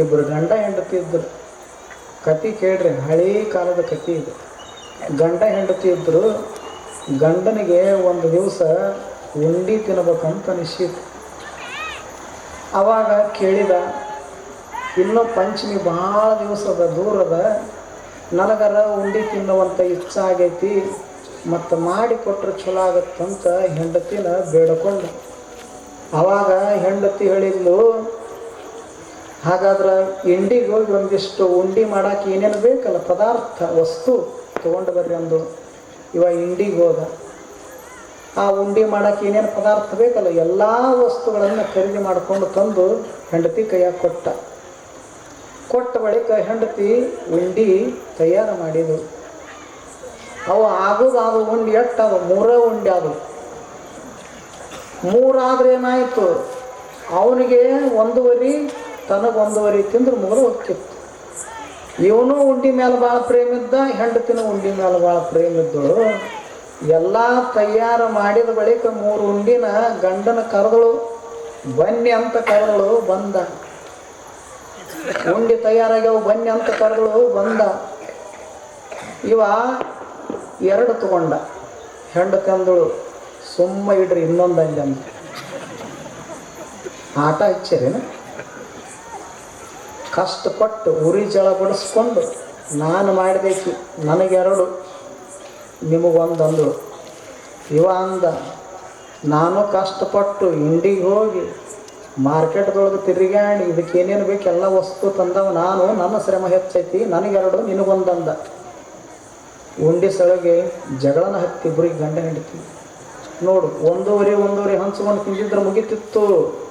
ಇಬ್ಬರು ಗಂಡ ಹೆಂಡತಿ ಇದ್ದರು. ಕತಿ ಕೇಳ್ರಿ, ಹಳೇ ಕಾಲದ ಕತಿ ಇದು. ಗಂಡ ಹೆಂಡತಿ ಇದ್ದರು, ಗಂಡನಿಗೆ ಒಂದು ದಿವಸ ಉಂಡಿ ತಿನ್ಬೇಕಂತ ಅನಿಸಿತು ಅವಾಗ ಕೇಳಿದ, ಇನ್ನೂ ಪಂಚಮಿ ಭಾಳ ದಿವಸದ ದೂರದ ನನಗರ ಉಂಡಿ ತಿನ್ನುವಂಥ ಇಚ್ಛೆ ಆಗೈತಿ, ಮತ್ತು ಮಾಡಿ ಕೊಟ್ಟರೆ ಚಲೋ ಆಗತ್ತಂತ ಹೆಂಡತಿನ ಬೇಡ್ಕೊಂಡು. ಅವಾಗ ಹೆಂಡತಿ ಹೇಳಿದ್ಲು ಹಾಗಾದ್ರೆ ಇಂಡಿಗೆ ಹೋಗಿ ಒಂದಿಷ್ಟು ಉಂಡಿ ಮಾಡಕ್ಕೆ ಏನೇನು ಬೇಕಲ್ಲ ಪದಾರ್ಥ, ವಸ್ತು ತೊಗೊಂಡು ಬರ್ರಿ ಒಂದು ಇವ ಇಂಡಿಗೆ ಆ ಉಂಡಿ ಮಾಡಕ್ಕೆ ಏನೇನು ಪದಾರ್ಥ ಬೇಕಲ್ಲ ಎಲ್ಲ ವಸ್ತುಗಳನ್ನು ಖರೀದಿ ಮಾಡಿಕೊಂಡು ತಂದು ಹೆಂಡತಿ ಕೈಯಾಗ ಕೊಟ್ಟ. ಕೊಟ್ಟ ಬಳಿಕ ಹೆಂಡತಿ ಉಂಡಿ ತಯಾರು ಮಾಡಿದರು ಅವು ಆಗೋದು ಅದು ಉಂಡಿ ಎಟ್ಟ ಅದು? ಮೂರೇ ಉಂಡಿ ಅದು ಮೂರಾದ್ರೆ ಏನಾಯಿತು ಅವನಿಗೆ ಒಂದೂವರೆ ತನಗೆ ಒಂದೂವರೆ ತಿಂದ್ರೆ ಮುಗಿದು ಹೋಗ್ತಿತ್ತು ಇವನು ಉಂಡಿ ಮೇಲೆ ಭಾಳ ಪ್ರೇಮ ಇದ್ದ, ಹೆಂಡತಿನ ಉಂಡಿ ಮೇಲೆ ಭಾಳ ಪ್ರೇಮ ಇದ್ದಳು. ಎಲ್ಲ ತಯಾರು ಮಾಡಿದ ಬಳಿಕ ಮೂರು ಉಂಡಿನ ಗಂಡನ ಕರೆದಳು, ಬನ್ನಿ ಅಂತ ಕರೆದಳು, ಬಂದ. ಉಂಡಿ ತಯಾರಾಗ್ಯವು, ಬನ್ನಿ ಅಂತ ಕರೆದಳು, ಬಂದ. ಇವ ಎರಡು ತಗೊಂಡ. ಹೆಂಡ ತಂದಳು, ಸುಮ್ಮ ಇಡ್ರಿ ಇನ್ನೊಂದು ಅಂದ ಆಟ ಹಚ್ಚಿರೇನು? ಕಷ್ಟಪಟ್ಟು ಉರಿ ಜಳ ಬಡಿಸ್ಕೊಂಡು ನಾನು ಮಾಡಬೇಕು ನನಗೆರಡು. ನಿಮಗೊಂದು ಅಂದಳು ಇವ ಅಂದ, ನಾನು ಕಷ್ಟಪಟ್ಟು ಇಂಡಿಗೆ ಹೋಗಿ ಮಾರ್ಕೆಟ್ದೊಳಗೆ ತಿರುಗಾಡಿ ಇದಕ್ಕೆ ಏನೇನು ಬೇಕು ಎಲ್ಲ ವಸ್ತು ತಂದವ ನಾನು, ನನ್ನ ಶ್ರಮ ಹೆಚ್ಚೈತಿ, ನನಗೆರಡು, ನಿನಗೊಂದಂದ. ಉಂಡಿ ಸೊಳಗೆ ಜಗಳನ ಹತ್ತಿ ಹತ್ತಿಬ್ರಿಗೆ ಗಂಡ ಹೆಂಡತಿ. ನೋಡು, ಒಂದೂವರೆ ಒಂದೂವರೆ ಹಂಚ್ಕೊಂಡು ತಿಂದಿದ್ರೆ ಮುಗಿತಿತ್ತು.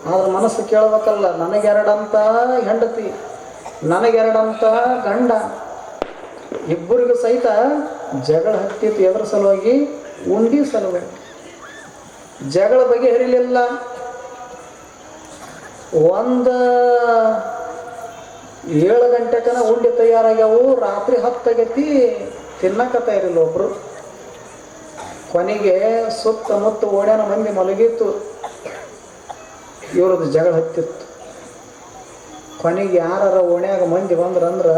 ಆದ್ರೆ ಮನಸ್ಸು ಕೇಳಬೇಕಲ್ಲ, ನನಗೆರಡಂತ ಹೆಂಡತಿ. ನನಗೆರಡಂತ ಗಂಡ. ಇಬ್ಬರಿಗೂ ಸಹಿತ ಜಗಳ ಹತ್ತಿತ್ತು ಎದರ ಸಲುವಾಗಿ ಉಂಡಿ ಸಲುವಾಗಿ ಜಗಳ ಬಗೆಹರಿಲಿಲ್ಲ ಒಂದು ಏಳು ಗಂಟೆಕನ ಉಂಡಿ ತಯಾರಾಗ್ಯಾವು. ರಾತ್ರಿ ಹತ್ತಾಗೈತಿ ತಿನ್ನಕತ್ತ ಇರಲಿಲ್ಲ ಒಬ್ರು. ಕೊನೆಗೆ ಸುತ್ತಮುತ್ತ ಓಡ್ಯಾನ ಮಂದಿ ಮಲಗಿತ್ತು. ಇವ್ರದ್ದು ಜಗಳ ಹತ್ತಿತ್ತು. ಕೊನೆಗೆ ಯಾರ ಓಣ್ಯಾಗ ಮಂದಿ ಬಂದ್ರಂದ್ರೆ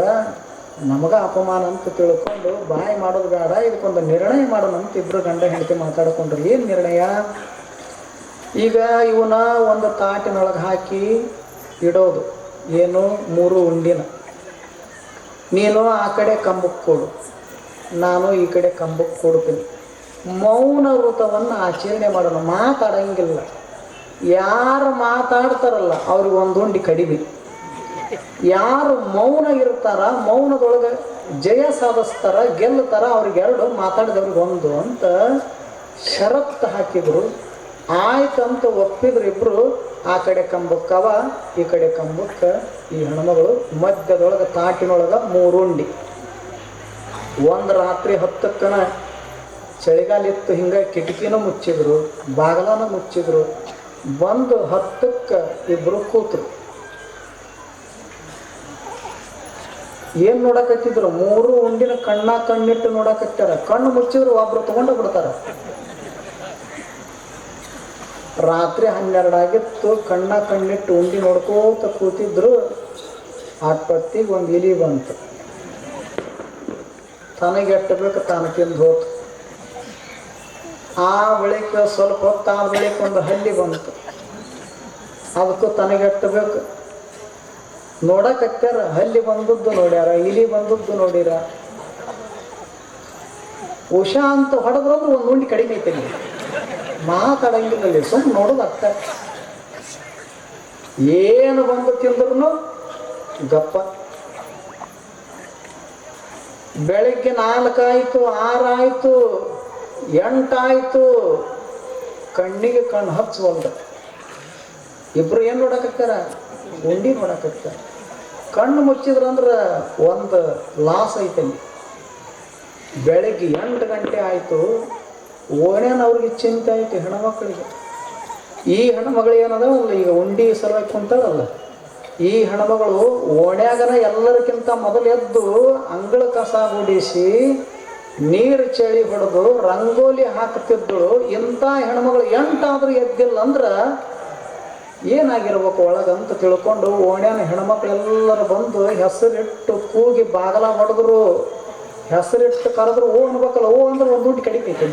ನಮಗ ಅಪಮಾನ ಅಂತ ತಿಳ್ಕೊಂಡು ಬಾಯಿ ಮಾಡೋದು ಬೇಡ, ಇದಕ್ಕೊಂದು ನಿರ್ಣಯ ಮಾಡೋಣ ಅಂತ ಇಬ್ಬರು ಗಂಡ ಹೆಂಡತಿ ಮಾತಾಡ್ಕೊಂಡ್ರು. ಏನು ನಿರ್ಣಯ? ಈಗ ಇವನ ಒಂದು ತಾಟಿನೊಳಗೆ ಹಾಕಿ ಇಡೋದು. ಏನು? ಮೂರು ಉಂಡಿನ. ನೀನು ಆ ಕಡೆ ಕಂಬಕ್ಕೆ ಕೊಡು. ನಾನು ಈ ಕಡೆ ಕಂಬಕ್ಕೆ ಕೊಡ್ತೀನಿ. ಮೌನ ವೃತವನ್ನು ಆಚರಣೆ ಮಾಡೋಣ. ಮಾತಾಡಂಗಿಲ್ಲ. ಯಾರು ಮಾತಾಡ್ತಾರಲ್ಲ, ಅವ್ರಿಗೆ ಒಂದು ಉಂಡಿ ಕಡಿಮೆ. ಯಾರು ಮೌನ ಇರ್ತಾರ, ಮೌನದೊಳಗೆ ಜಯ ಸಾಧಿಸ್ತಾರ, ಗೆಲ್ಲುತ್ತಾರ, ಅವ್ರಿಗೆ ಎರಡು ಮಾತಾಡಿದವ್ರಿಗೆ ಒಂದು ಅಂತ ಷರತ್ತು ಹಾಕಿದ್ರು. ಆಯ್ತಂತ ಒಪ್ಪಿದ್ರು ಇಬ್ರು, ಆ ಕಡೆ ಕಂಬಕ್ಕವ ಈ ಕಡೆ ಕಂಬಕ್ಕೆ, ಈ ಹೆಣ್ಮಗಳು, ಮಧ್ಯದೊಳಗೆ ತಾಟಿನೊಳಗೆ ಮೂರುಂಡಿ ಒಂದು ರಾತ್ರಿ ಹತ್ತಕ್ಕನ ಚಳಿಗಾಲ ಇತ್ತು, ಹಿಂಗೆ ಕಿಟಕಿನೂ ಮುಚ್ಚಿದ್ರು, ಬಾಗಲನೂ ಮುಚ್ಚಿದ್ರು. ಬಂದು ಹತ್ತಕ್ಕೆ ಇಬ್ರು ಕೂತರು. ಏನು ನೋಡಕತ್ತಿದ್ರು? ಮೂರು ಉಂಡಿನ ಕಣ್ಣ ಕಣ್ಣಿಟ್ಟು ನೋಡಕತ್ತಾರ ಕಣ್ಣು ಮುಚ್ಚಿದ್ರು ಒಬ್ರು ತಗೊಂಡು ಬಿಡ್ತಾರ ರಾತ್ರಿ ಹನ್ನೆರಡಾಗಿತ್ತು, ಕಣ್ಣ ಕಣ್ಣಿಟ್ಟು ಉಂಡಿ ನೋಡ್ಕೋತ ಕೂತಿದ್ರು. ಆಟ್ಪತ್ತಿಗೆ ಒಂದು ಇಲಿ ಬಂತು. ತನಗೆ ಎಟ್ಟಬೇಕು, ತಾನು ತಿಂದು ಹೋತು. ಆ ಬಳಿಕ ಸ್ವಲ್ಪ ಹೊತ್ತು ಆ ಬಳಿಕ ಒಂದು ಹಲ್ಲಿ ಬಂತು. ಅದಕ್ಕೂ ತನಗೆಟ್ಟಬೇಕು ನೋಡಕತ್ತಾರ ಅಲ್ಲಿ ಬಂದದ್ದು ನೋಡ್ಯಾರ, ಇಲ್ಲಿ ಬಂದದ್ದು ನೋಡಿರ. ಉಷಾ ಅಂತ ಹೊಡೆದ್ರಂದ್ರೆ ಒಂದು ಉಂಡಿ ಕಡಿಮೆ ಐತೆ ಮಾತಾಡಂಗಿಲ್ಲ ಸುಮ್ಮನೆ ನೋಡೋದು ಅರ್ಥ. ಏನು ಬಂದು ತಿಂದ್ರು ಗಪ್ಪ. ಬೆಳಿಗ್ಗೆ ನಾಲ್ಕಾಯ್ತು, ಆರಾಯ್ತು, ಎಂಟಾಯ್ತು, ಕಣ್ಣಿಗೆ ಕಣ್ಣು ಹಚ್ಚವಲ್ದ. ಇಬ್ರು ಏನು ನೋಡಕತ್ತಾರ ಉಂಡಿ ನೋಡಕತ್ತಾರ ಕಣ್ಣು ಮುಚ್ಚಿದ್ರಂದ್ರೆ ಒಂದು ಲಾಸ್ ಐತೆ ಬೆಳಗ್ಗೆ ಎಂಟು ಗಂಟೆ ಆಯಿತು ಓಣೇನ ಅವ್ರಿಗೆ ಚಿಂತೆ ಆಯಿತು ಹೆಣ್ಮಕ್ಳಿಗೆ. ಈ ಹೆಣ್ಮಗಳು ಏನದ ಈಗ ಉಂಡಿ ಸಲುವಾಗಿ ಕುಂತಾಳಲ್ಲ. ಈ ಹೆಣ್ಮಗಳು ಓಣ್ಯಾಗನ ಎಲ್ಲರಿಗಿಂತ ಮೊದಲು ಎದ್ದು ಅಂಗಳ ಕಸ ಗುಡಿಸಿ, ನೀರು ಚಳಿ ಹೊಡೆದು, ರಂಗೋಲಿ ಹಾಕ್ತಿದ್ದಳು. ಇಂಥ ಹೆಣ್ಮಗಳು ಎಂಟಾದ್ರೂ ಎದ್ದಿಲ್ಲ ಅಂದ್ರೆ ಏನಾಗಿರ್ಬೇಕು ಒಳಗಂತ ತಿಳ್ಕೊಂಡು ಓಣ್ಯಾನ ಹೆಣ್ಮಕ್ಳೆಲ್ಲರೂ ಬಂದು ಹೆಸರಿಟ್ಟು ಕೂಗಿ ಬಾಗಲ ಹೊಡೆದ್ರು ಹೆಸರಿಟ್ಟು ಕರೆದ್ರು, ಓ ಅನ್ಬೇಕಲ್ಲ, ಓ ಅಂದ್ರೆ ಒಂದು ದುಡ್ಡು ಕಡಿತೈತಿ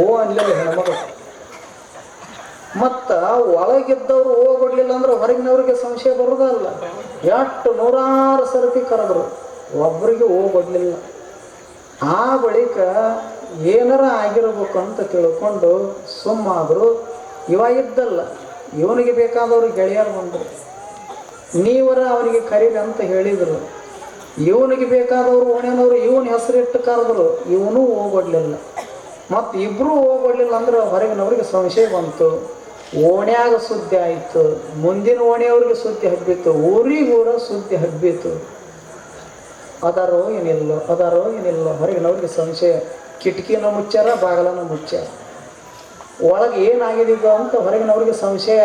ಓ ಅನ್ಲಿಲ್ಲ ಹೆಣ್ಮಕ್ಳು. ಮತ್ತ ಒಳಗಿದ್ದವ್ರು ಕೊಡ್ಲಿಲ್ಲ ಅಂದ್ರೆ ಹೊರಗಿನವ್ರಿಗೆ ಸಂಶಯ ಬರೋದಲ್ಲ ಎಷ್ಟು ನೂರಾರು ಸರ್ತಿ ಕರೆದ್ರು ಒಬ್ಬರಿಗೆ ಓ ಕೊಡ್ಲಿಲ್ಲ. ಆ ಬಳಿಕ ಏನಾರ ಆಗಿರ್ಬೇಕು ಅಂತ ತಿಳ್ಕೊಂಡು ಸುಮ್ಮಾದ್ರು ಇವ ಇದ್ದಲ್ಲ, ಇವನಿಗೆ ಬೇಕಾದವರು ಗೆಳೆಯರು ಬಂದರು ನೀವರ ಅವನಿಗೆ ಕರೀರಿ ಅಂತ ಹೇಳಿದರು. ಇವನಿಗೆ ಬೇಕಾದವರು ಓಣೆನವರು ಇವನ ಹೆಸರಿಟ್ಟು ಕರೆದ್ರು. ಇವನು ಹೋಗ್ಬಿಡ್ಲಿಲ್ಲ ಮತ್ತು ಇಬ್ಬರೂ ಹೋಗ್ಬಿಡ್ಲಿಲ್ಲ ಅಂದ್ರೆ ಹೊರಗಿನವ್ರಿಗೆ ಸಂಶಯ ಬಂತು. ಓಣ್ಯಾಗ ಸುದ್ದಿ ಆಯಿತು. ಮುಂದಿನ ಓಣಿಯವ್ರಿಗೆ ಸುದ್ದಿ ಹಬ್ಬಿತ್ತು ಊರಿಗೂರ ಸುದ್ದಿ ಹಬ್ಬಿತು. ಅದಾರೋ ಏನಿಲ್ಲ ಅದಾರೋ ಏನಿಲ್ಲ, ಹೊರಗಿನವ್ರಿಗೆ ಸಂಶಯ. ಕಿಟಕಿನ ಮುಚ್ಚಾರ ಬಾಗಲನ ಮುಚ್ಚಾರ ಒಳಗೆ ಏನಾಗಿದ್ದು ಅಂತ ಹೊರಗಿನವ್ರಿಗೆ ಸಂಶಯ.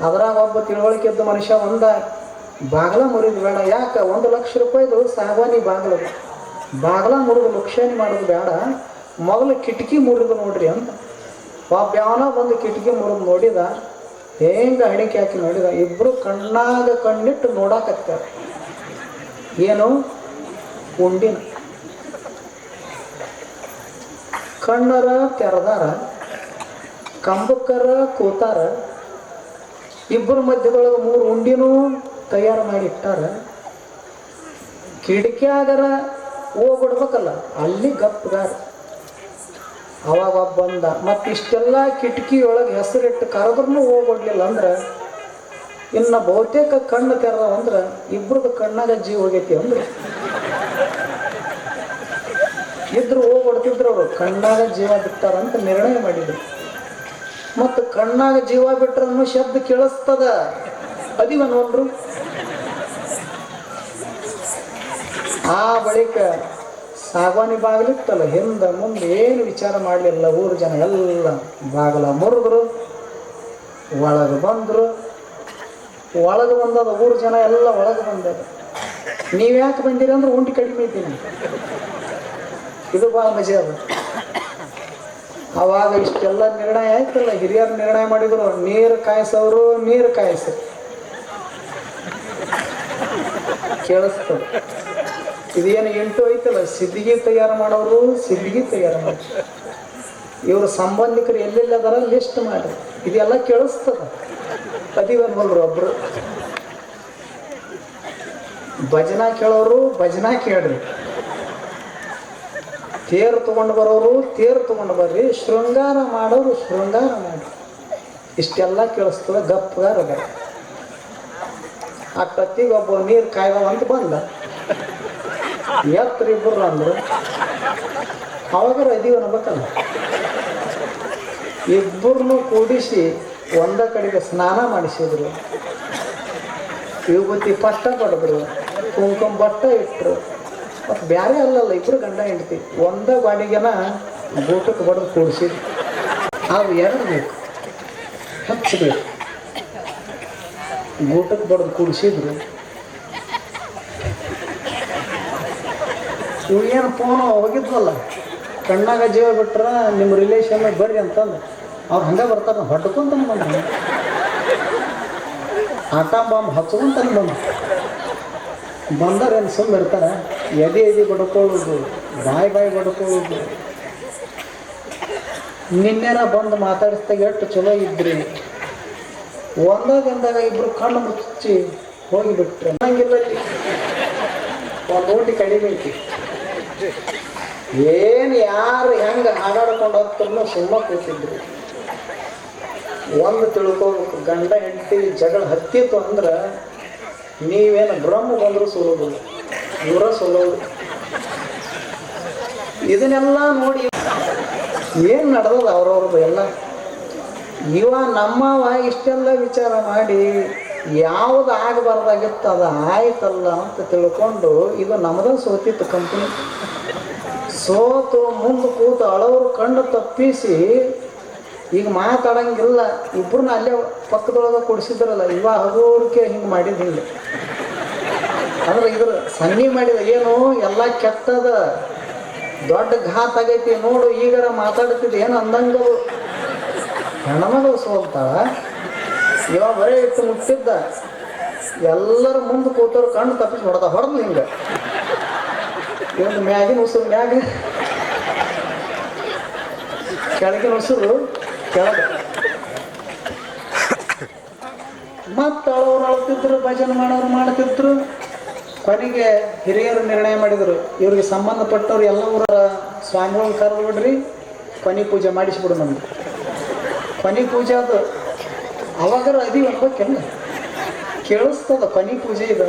ಅದರಾಗ ಒಬ್ಬ ತಿಳುವಳಿಕೆ ಇದ್ದ ಮನುಷ್ಯ ಒಂದ, ಬಾಗಲ ಮುರಿದು ಬೇಡ. ಯಾಕೆ? ಒಂದು ಲಕ್ಷ ರೂಪಾಯಿದು ಸಾಗವಾನಿ ಬಾಗ್ಲ ಬಾಗಲ ಮುರಿದು ಲಕ್ಷಾನಿ ಮಾಡೋದು ಬೇಡ. ಮೊದಲು ಕಿಟಕಿ ಮುರಿದು ನೋಡ್ರಿ ಅಂತ. ಒಬ್ಬ ಯಾವನೋ ಬಂದು ಕಿಟಕಿ ಮುರಿದು ನೋಡಿದ, ಹೆಂಗೆ ಹಣಿಕೆ ಹಾಕಿ ನೋಡಿದ ಇಬ್ಬರು ಕಣ್ಣಾಗ ಕಣ್ಣಿಟ್ಟು ನೋಡಾಕತ್ತಾರ. ಏನು? ಉಂಡಿನ. ಕಣ್ಣರ ತೆರೆದಾರ. ಕಂಬಕ್ಕರ ಕೂತಾರ ಇಬ್ಬರ ಮಧ್ಯದೊಳಗೆ ಮೂರು ಉಂಡಿನೂ ತಯಾರು ಮಾಡಿ ಇಟ್ಟಾರ ಕಿಡಿಕಿಯಾಗರ ಹೋಗ್ಬಿಡ್ಬೇಕಲ್ಲ, ಅಲ್ಲಿ ಗಪ್ಪಗಾರ. ಅವಾಗ ಬಂದ ಮತ್ತಿಷ್ಟೆಲ್ಲ ಕಿಟಕಿಯೊಳಗೆ ಹೆಸರಿಟ್ಟು ಕರೆದ್ರೂ ಹೋಗ್ಬಿಡ್ಲಿಲ್ಲ ಅಂದ್ರೆ, ಇನ್ನು ಬಹುತೇಕ ಕಣ್ಣು ತೆರೆದವ ಅಂದ್ರೆ ಇಬ್ರದ್ದು ಕಣ್ಣಾಗ ಜೀವ ಹೋಗೈತಿ ಅಂದ್ರೆ. ಇದ್ರು ಹೋಗ್ಬಿಡ್ತಿದ್ರು ಅವರು, ಕಣ್ಣಾಗ ಜೀವ ಬಿಟ್ಟಾರಂತ ನಿರ್ಣಯ ಮಾಡಿದ್ರು. ಮತ್ತು ಕಣ್ಣಾಗ ಜೀವ ಬಿಟ್ರ ಅನ್ನೋ ಶಬ್ದ ಕೇಳಿಸ್ತದ? ಅದಿವ ನೋಡ್ರು. ಆ ಬಳಿಕ ಸಾಗವಾನಿ ಬಾಗಿಲಿತ್ತಲ್ಲ, ಹಿಂದ ಮುಂದೆ ಏನು ವಿಚಾರ ಮಾಡಲಿಲ್ಲ ಊರು ಜನ ಎಲ್ಲ. ಬಾಗಲ ಮುರಿದ್ರು, ಒಳಗೆ ಬಂದರು. ಒಳಗೆ ಬಂದದ ಊರು ಜನ ಎಲ್ಲ ಒಳಗೆ ಬಂದದ. ನೀವು ಯಾಕೆ ಬಂದಿರಿ ಅಂದ್ರೆ ಉಂಡಿ ಕಡಿಮೆ ಇದ್ದೀನಿ ಇದು ಭಾಳ ಮಜಾ ಅದ. ಅವಾಗ ಇಷ್ಟೆಲ್ಲ ನಿರ್ಣಯ ಆಯ್ತಲ್ಲ, ಹಿರಿಯರು ನಿರ್ಣಯ ಮಾಡಿದ್ರು, ನೀರು ಕಾಯಿಸೋರು ನೀರು ಕಾಯಿಸಿ. ಕೇಳಿಸ್ತು. ಇದೇನು ಎಂಟು ಐತಲ್ಲ ಸಿದ್ಧಿಗೆ ತಯಾರು ಮಾಡೋರು ಸಿದ್ಧಿಗೆ ತಯಾರು ಮಾಡಿ ಇವರು ಸಂಬಂಧಿಕರು ಎಲ್ಲೆಲ್ಲ ಅದಾರ ಲಿಸ್ಟ್ ಮಾಡಿ. ಇದೆಲ್ಲ ಕೇಳಿಸ್ತದ. ಅದಿವನ್ವಲ್ರು ಒಬ್ರು. ಭಜನಾ ಕೇಳೋರು ಭಜನಾ ಕೇಳ್ರಿ. ತೇರು ತೊಗೊಂಡು ಬರೋರು, ತೇರು ತೊಗೊಂಡು ಬರ್ರಿ. ಶೃಂಗಾರ ಮಾಡೋರು ಶೃಂಗಾರ ಮಾಡ್ರಿ. ಇಷ್ಟೆಲ್ಲ ಕೇಳಿಸ್ತದೆ ಗಪ್ಪಗಾರ ಅದ ಕತ್ತಿಗೆ ಒಬ್ಬ ನೀರು ಕಾಯ್ದವ ಅಂತ ಬಂದ. ಎತ್ತರ ಇಬ್ಬರು ಅಂದ್ರು. ಅವಾಗಾರ ಇದೀವ ಅನ್ಬೇಕಲ್ಲ ಇಬ್ಬರನ್ನು ಕೂಡಿಸಿ ಒಂದ ಕಡೆಗೆ ಸ್ನಾನ ಮಾಡಿಸಿದ್ರು. ವಿಭೂತಿ ಪಟ್ಟ ಪಡೆದ್ರು ಕುಂಕುಮ ಬಟ್ಟ ಇಟ್ರು. ಮತ್ತು ಬ್ಯಾರೆ ಅಲ್ಲಲ್ಲ, ಇಬ್ರು ಗಂಡ ಹೆಂಡತಿ. ಒಂದ ಬಾಡಿಗೆನ ಗೂಟಕ್ಕೆ ಬಡದು ಕೂಡಿಸಿದ್ರು ಅವು ಎರಡು ಬೇಕು. ಹಚ್ಚಬೇಕು ಗೂಟಕ್ಕೆ ಬಡ್ದು ಕೂಡಿಸಿದ್ರು. ಏನು ಫೋನ್ ಹೋಗಿದ್ವಲ್ಲ? ಕಣ್ಣಾಗ ಜೀವ ಬಿಟ್ರೆ ನಿಮ್ಮ ರಿಲೇಷನ್ ಬರ್ರಿ ಅಂತಂದು. ಅವ್ರು ಹಂಗೆ ಬರ್ತಾರೆ ಹೊಡ್ಕೊಂತಾನೆ ಬಂದ ಆಟ ಬಾಂಬ್ ಹಚ್ಕೊಂತಾನೆ ಬಂದ ಬಂದರೇನು ಸುಮ್ಮನೆ ಇರ್ತಾರೆ ಎದೆ ಎದೆ ಬಡ್ಕೊಳ್ಳೋದು, ಬಾಯಿ ಬಾಯಿ ಬಡ್ಕೊಳ್ಳೋದು. ನಿನ್ನೆನ ಬಂದು ಮಾತಾಡಿಸ್ದಾಗ ಎಷ್ಟು ಚಲೋ ಇದ್ರಿ? ಒಂದಾಗ ಒಂದಾಗ ಇಬ್ರು ಕಣ್ಣು ಮುಚ್ಚಿ ಹೋಗಿಬಿಟ್ರೆ. ಇಲ್ಲಿ. ಒಂದು ಊಟಿ ಕಡಿಮೆ ಐತಿ ಏನು ಯಾರು ಹೆಂಗೆ ಹಾಡಾಡ್ಕೊಂಡು ಹೋಗ್ತಾರೋ ಸುಮ್ಮ ಕೂತಿದ್ರು. ಒಂದು ತಿಳ್ಕೊಬೇಕು, ಗಂಡ ಹೆಂಡತಿ ಜಗಳ ಹತ್ತಿತ್ತು ಅಂದ್ರೆ ನೀವೇನು ಬ್ರಹ್ಮ ಬಂದರೂ ಸೋಲೋದಿಲ್ಲ ಇವರ ಸೋಲೋದು ಇದನ್ನೆಲ್ಲ ನೋಡಿ ಏನು ನಡೆದದ ಅವ್ರವ್ರದ್ದು ಎಲ್ಲ? ಇವ ನಮ್ಮವ ಇಷ್ಟೆಲ್ಲ ವಿಚಾರ ಮಾಡಿ ಯಾವುದು ಆಗಬಾರ್ದಾಗಿತ್ತು ಅದು ಆಯ್ತಲ್ಲ ಅಂತ ತಿಳ್ಕೊಂಡು ಇದು ನಮ್ಮದ ಸೋತಿತ್ತು ಕಂಪ್ನಿ ಸೋತು ಮುಂದೆ ಕೂತು ಅಳವರು ಕಣ್ಣು ತಪ್ಪಿಸಿ ಈಗ ಮಾತಾಡಂಗಿಲ್ಲ. ಇಬ್ಬರನ್ನ ಅಲ್ಲೇ ಪಕ್ಕದೊಳಗೆ ಕೊಡಿಸಿದ್ರಲ್ಲ, ಇವ ಹಗೋರಿಕೆ ಹಿಂಗೆ ಮಾಡಿದ ಹಿಂಗೆ. ಅಂದ್ರೆ ಇದ್ರ ಸನ್ನಿ ಮಾಡಿದ ಏನು ಎಲ್ಲ ಕೆಟ್ಟದ, ದೊಡ್ಡ ಘಾತ್ ಆಗೈತಿ, ನೋಡು, ಈಗಾರ ಮಾತಾಡ್ತಿದ್ದೆ ಏನು ಅಂದಂಗ ಹೆಣ್ಮಗಳು ಸೋಲ್ತಾಳ ಇವಾಗ ಬರೇ ಇಟ್ಟು ಮುಟ್ಟಿದ್ದ. ಎಲ್ಲರ ಮುಂದೆ ಕೂತವ್ರು ಕಣ್ಣು ತಪ್ಪಿಸಿ ಹೊಡೆದ, ಹೊಡೆದ್ಲು ಹಿಂಗೆ. ಇವನು ಮ್ಯಾಗಿನ ಉಸಿರು ಮ್ಯಾಗ. ಕೆಳಗಿನ ಉಸಿರು ಕೆಳಗ. ಮತ್ತೆ ಅಳವ್ರು ಅಳ್ತಿದ್ರು, ಭಜನೆ ಮಾಡೋರು ಮಾಡ್ತಿದ್ರು. ಕೊನೆಗೆ ಹಿರಿಯರು ನಿರ್ಣಯ ಮಾಡಿದರು. ಇವ್ರಿಗೆ ಸಂಬಂಧಪಟ್ಟವ್ರು ಎಲ್ಲ ಊರ ಸ್ವಾಮಿಗಳು ಕರೆದು ಬಿಡ್ರಿ ಕೊನೆ ಪೂಜೆ ಮಾಡಿಸ್ಬಿಡು ನಮ್ಗೆ. ಕೊನೆ ಪೂಜೆ ಅದು. ಅವಾಗರ ಅದೀವಿ ಒಂದು ಕೇಳಿಸ್ತದ ಕೊನೆ ಪೂಜೆ ಇದು.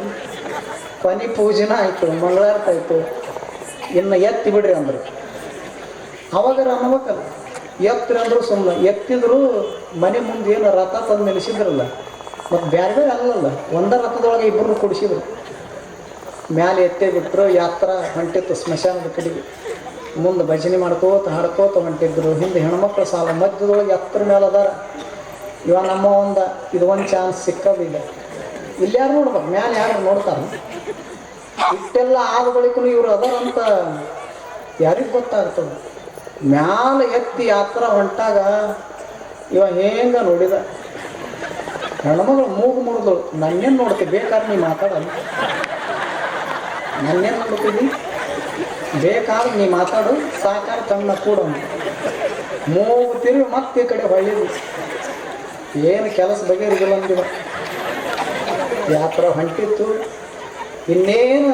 ಕೊನೆ ಪೂಜೆನ ಆಯಿತು ಮಂಗಳಾರತ ಆಯಿತು. ಇನ್ನು ಎತ್ತಿ ಬಿಡ್ರಿ ಅಂದರು. ಅವಾಗರ ಅನ್ಬೇಕಲ್ಲ. ಎತ್ತಿರಿ ಅಂದ್ರು ಸುಮ್ಮನೆ ಎತ್ತಿದ್ರು ಮನೆ ಮುಂದೆ ಏನು ರಥ ತಂದು ನೆಲೆಸಿದ್ರಲ್ಲ ಮತ್ತು ಬೇರೆ ಬೇರೆ ಅಲ್ಲಲ್ಲ. ಒಂದ ರಥದೊಳಗೆ ಇಬ್ಬರು ಕೊಡಿಸಿದ್ರು. ಮ್ಯಾಲೆ ಎತ್ತೇ ಬಿಟ್ಟರು ಯಾತ್ರ ಹೊಂಟಿತ್ತು ಸ್ಮಶಾನದ ಕಡೆಗೆ ಮುಂದೆ ಭಜನೆ ಮಾಡ್ಕೋತ ಹಾಡ್ಕೋತ ಹೊಂಟಿದ್ರು. ಹಿಂದೆ ಹೆಣ್ಮಕ್ಳು ಸಾಲ ಮಧ್ಯದೊಳಗೆ ಎತ್ತರ ಮೇಲೆ ಅದಾರ. ಇವ ನಮ್ಮ ಒಂದು, ಇದು ಒಂದು ಚಾನ್ಸ್ ಸಿಕ್ಕದು ಇಲ್ಲ ಯಾರು ನೋಡ್ಬೇಕು? ಮ್ಯಾಲೆ ಯಾರು ನೋಡ್ತಾರೆ? ಇಷ್ಟೆಲ್ಲ ಆದ ಬಳಿಕ ಇವರು ಅದಾರಂತ ಯಾರಿಗೆ ಗೊತ್ತಾಗ್ತದೆ? ಮ್ಯಾಲ ಎತ್ತಿ ಯಾತ್ರ ಹೊಂಟಾಗ ಇವ ಹೇಗ ನೋಡಿದ? ಹೆಣ್ಮಗಳು ಮೂಗು ಮುರಿದಳು ನನ್ನೇನು ನೋಡ್ತೀವಿ ಬೇಕಾದ್ರೆ ನೀ ಮಾತಾಡಲ್ಲ. ನನ್ನೇನು ಮಾಡ್ಬಿಟ್ಟಿದ್ದಿ ಬೇಕಾದ್ರೆ ನೀ ಮಾತಾಡು ಸಾಕಾರ ಕಣ್ಣ ಕೂಡ ಮೂರು ತಿರುಗಿ ಮತ್ತೆ ಈ ಕಡೆ ಹೊಳ್ಳಿದ್ವಿ. ಏನು ಕೆಲಸ ಬಗೆಹರಿದಿಲ್ಲ ಅಂದಿವ ಯಾತ್ರ ಹೊಂಟಿತ್ತು, ಇನ್ನೇನು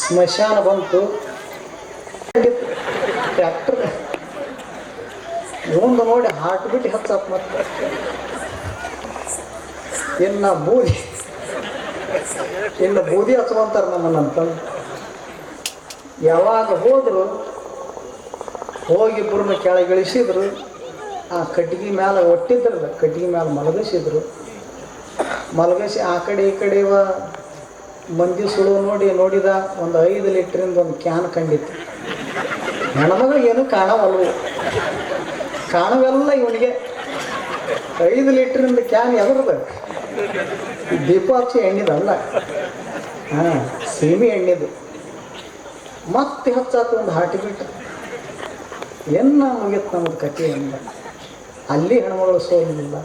ಸ್ಮಶಾನ ಬಂತು. ಟ್ರ್ಯಾಕ್ಟರ್ ಮುಂದೆ ನೋಡಿ ಹಾರ್ಟ್ ಬಿಟ್ಟು ಮತ್ತೆ. ಇನ್ನು ಬೂದಿ ಇನ್ನು ಬೂದಿ ಹಚ್ಕೊಂತಾರೆ ನನ್ನನ್ನು ಅಂತಂದು. ಯಾವಾಗ ಹೋದರು, ಹೋಗಿ ಇಬ್ಬರನ್ನ ಕೆಳಗಿಳಿಸಿದ್ರು ಆ ಕಟ್ಟಿಗೆ ಮೇಲೆ ಒಟ್ಟಿದ್ರಲ್ಲ ಕಟ್ಟಿಗೆ ಮ್ಯಾಲೆ ಮಲಗಿಸಿದ್ರು. ಮಲಗಿಸಿ ಆ ಕಡೆ ಈ ಕಡೆ ಇವ ಮಂದಿ ಸುಳು ನೋಡಿ ನೋಡಿದ ಒಂದು ಐದು ಲೀಟ್ರಿಂದ ಒಂದು ಕ್ಯಾನ್ ಕಂಡಿತ್ತು. ಹೆಣ್ಮಗ ಏನು ಕಾಣವಲ್ವು. ಕಾಣವೆಲ್ಲ ಇವನಿಗೆ. ಐದು ಲೀಟ್ರಿಂದ ಕ್ಯಾನ್ ಎದ್ರದ ದೀಪ ಎಣ್ಣಿದಲ್ಲ ಹಾಂ, ಸೀಮೆ ಎಣ್ಣಿದು ಮತ್ತೆ ಹಚ್ಚಾತು ಒಂದು ಹಾಟಿ ಬಿಟ್ಟು ಎನ್ನ ಮುಗಿತು ನಮ್ಮದು ಕಥೆ ಎಂದ? ಅಲ್ಲಿ ಹೆಣ್ಮಗಳು ಸೋಲಿಲ್ಲ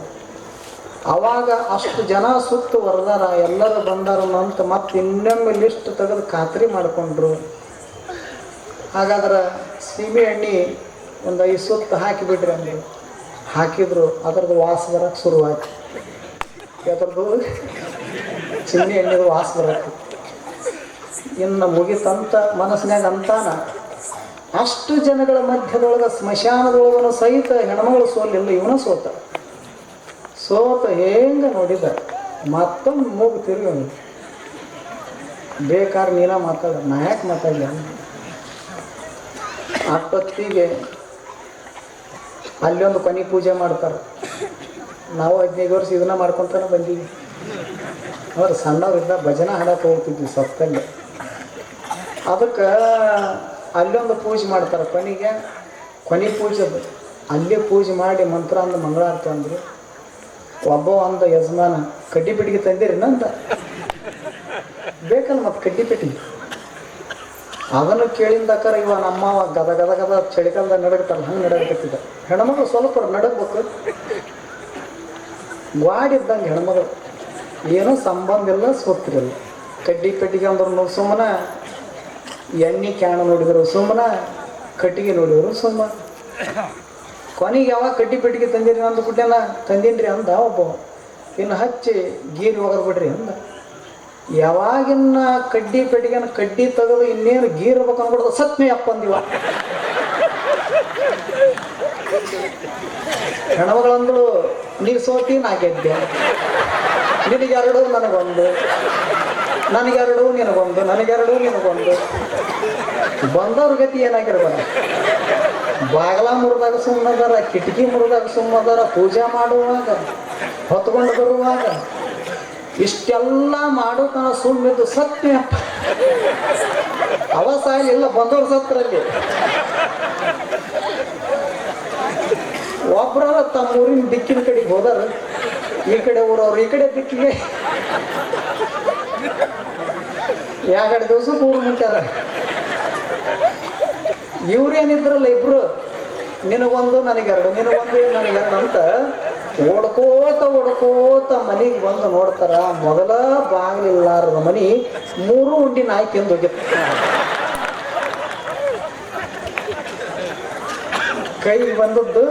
ಅವಾಗ ಅಷ್ಟು ಜನ ಸುತ್ತು ಹೊರದಾರ ಎಲ್ಲರೂ ಬಂದಾರ ಅಂತ ಮತ್ತೆ ಇನ್ನೊಮ್ಮೆ ಲಿಸ್ಟ್ ತೆಗೆದು ಖಾತ್ರಿ ಮಾಡಿಕೊಂಡ್ರು. ಹಾಗಾದ್ರೆ ಸೀಮೆ ಎಣ್ಣೆ ಒಂದು ಐದು ಸುತ್ತು ಹಾಕಿಬಿಟ್ರಿ ಅಂದರು ಹಾಕಿದ್ರು, ಅದ್ರದ್ದು ವಾಸ ಬರಕ್ಕೆ ಶುರುವಾಯ್ತು. ಅದ್ರದ್ದು ಚಿನ್ನಿ ಎಣ್ಣೆದು ವಾಸ ಬರುತ್ತೆ. ಇನ್ನು ಮುಗಿತಂತ ಮನಸ್ಸಿನಾಗ ಅಂತಾನ, ಅಷ್ಟು ಜನಗಳ ಮಧ್ಯದೊಳಗೆ ಸ್ಮಶಾನದೊಳಗನು ಸಹಿತ ಹೆಣ್ಮಗಳು ಸೋಲಿಲ್ಲ, ಇವನು ಸೋತ. ಸೋತ ಹೆಂಗೆ ನೋಡಿದ, ಮತ್ತೊಂದು ಮೂಗು ತಿರುಗಿ ಬೇಕಾದ್ರೆ ನೀನ ಮಾತಾಡ, ನಾ ಯಾಕೆ ಮಾತಾಡಲಿ? ಅಪ್ಪತ್ತಿಗೆ ಅಲ್ಲಿ ಒಂದು ಕೊನೆ ಪೂಜೆ ಮಾಡ್ತಾರೆ. ನಾವು ಹದಿನೈದು ವರ್ಷ ಇದನ್ನ ಮಾಡ್ಕೊತಾನೆ ಬಂದೀವಿ. ಅವ್ರು ಸಣ್ಣವ್ರಿಂದ ಭಜನೆ ಹಾಡಕ್ಕೆ ಹೋಗ್ತಿದ್ವಿ ಸತ್ತಲ್ಲಿ. ಅದಕ್ಕೆ ಅಲ್ಲೊಂದು ಪೂಜೆ ಮಾಡ್ತಾರೆ ಕೊನೆಗೆ. ಕೊನೆ ಪೂಜೆ ಅದು. ಅಲ್ಲೇ ಪೂಜೆ ಮಾಡಿ ಮಂತ್ರ ಅಂದ ಮಂಗಳಾರತಿ ಅಂದರು ಒಬ್ಬ ಒಂದು ಯಜಮಾನ, ಕಡ್ಡಿ ಪೆಟ್ಟಿಗೆ ತಂದಿರಿ ನಂತ ಬೇಕಲ್ಲ ಮತ್ತೆ ಕಡ್ಡಿ ಪೆಟ್ಟಿಗೆ ಅದನ್ನು ಕೇಳಿಂದಕ್ಕಾರ ಇವ ನಮ್ಮ ಗದ ಗದ ಗದ ಚಳಿಗಾಲದಾಗ ನಡಗತ್ತಲ್ಲ, ಹಂಗೆ ನಡಗತ್ತಿದ್ದ ಹೆಣ್ಮಗಳು ಸ್ವಲ್ಪ ನಡಗಬೇಕು. ಗ್ವಾಡಿದ್ದಂಗೆ ಹೆಣ್ಮಗಳು. ಏನೂ ಸಂಬಂಧ ಇಲ್ಲ ಸೊತ್ತಿರಲ್ಲ ಕಡ್ಡಿ ಪೆಟ್ಟಿಗೆ ಅಂದ್ರೂ ಸುಮ್ಮನೆ, ಎಣ್ಣೆ ಕ್ಯಾಣ ನೋಡಿದ್ರು ಸುಮ್ಮನೆ, ಕಟ್ಟಿಗೆ ನೋಡಿದ್ರು ಸುಮ್ಮನೆ. ಕೊನೆಗೆ ಯಾವಾಗ ಕಡ್ಡಿ ಪೆಟ್ಟಿಗೆ ತಂದಿರಿ ಅಂದ್ಬಿಟ್ಟೆನ ತಂದೀನಿ ಅಂದ ಒಬ್ಬ. ಇನ್ನು ಹಚ್ಚಿ ಗೀರಿ ಒಗರ್ ಬಿಡ್ರಿ ಅಂದ. ಯಾವಾಗಿನ್ನ ಕಡ್ಡಿ ಪೆಟ್ಟಿಗೆನ ಕಡ್ಡಿ ತೆಗೆದು ಇನ್ನೇನು ಗೀರ್ಬೇಕು ಅಂದ್ಬಿಡ್ದು ಸತ್ಮಿ ಅಪ್ಪ ಅಂದಿವ. ಹೆಣ್ಮಗಳಂದಳು ನೀ ಸೋತಿ ನಾ ಗೆದ್ದೆ ನಿನಗೆರಡು ನನಗೊಂದು. ನನಗೆರಡು ನಿನಗೊಂದು. ನನಗೆರಡು ನಿನಗೊಂದು. ಬಂದವ್ರ ಗತಿ ಏನಾಗಿರ್ಬಾರ ಬಾಗಲ ಮುರಿದಾಗ ಸುಮ್ಮನದಾರ, ಕಿಟಕಿ ಮುರಿದಾಗ ಸುಮ್ಮನದಾರ, ಪೂಜೆ ಮಾಡುವಾಗ, ಹೊತ್ಕೊಂಡು ಬರುವಾಗ, ಇಷ್ಟೆಲ್ಲ ಮಾಡೋ ತನ ಸುಮ್ಮಿದ್ದು ಸತ್ಯ. ಅವ ಇಲ್ಲ ಬಂದವ್ರ ಸತ್ರಲ್ಲಿ ಒಬ್ರ ತಮ್ಮ ಊರಿನ ದಿಕ್ಕಿನ ಕಡೆಗೆ ಹೋದಾರ. ಈ ಕಡೆ ಊರವ್ರು, ಈ ಕಡೆ ದಿಕ್ಕಿಗೆ ಎರಡು ದಿವಸ ಊರು ಮುಟ್ಟಾರ ಇವ್ರೇನಿದ್ರಲ್ಲ ಇಬ್ರು? ನಿನಗೊಂದು, ನನಗೆರಡು ನಿನಗೊಂದು ನನಗೆರಡು ಅಂತ ಓಡ್ಕೋತ ಓಡ್ಕೋತ ಮನೆಗೆ ಬಂದು ನೋಡ್ತಾರ. ಮೊದಲ ಬಾಗಿಲಿಲ್ಲಾರದ ಮನಿ ಮೂರು ಉಂಡಿ ನಾಯಿ ತಿಂದು ಹೋಗಿತ್ತು ಕೈಗೆ ಬಂದದ್ದು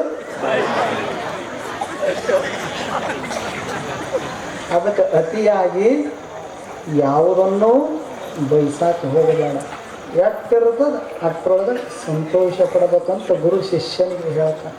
ಅದಕ್ಕೆ ಅತಿಯಾಗಿ ಯಾವುದನ್ನು ಬಯಸಾಕ ಹೋಗಬೇಡ. ಎಷ್ಟಿರ್ತದ ಅಷ್ಟರೊಳಗೆ ಸಂತೋಷ ಪಡಬೇಕಂತ ಗುರು ಶಿಷ್ಯನಿಗೆ ಹೇಳ್ತಾನೆ.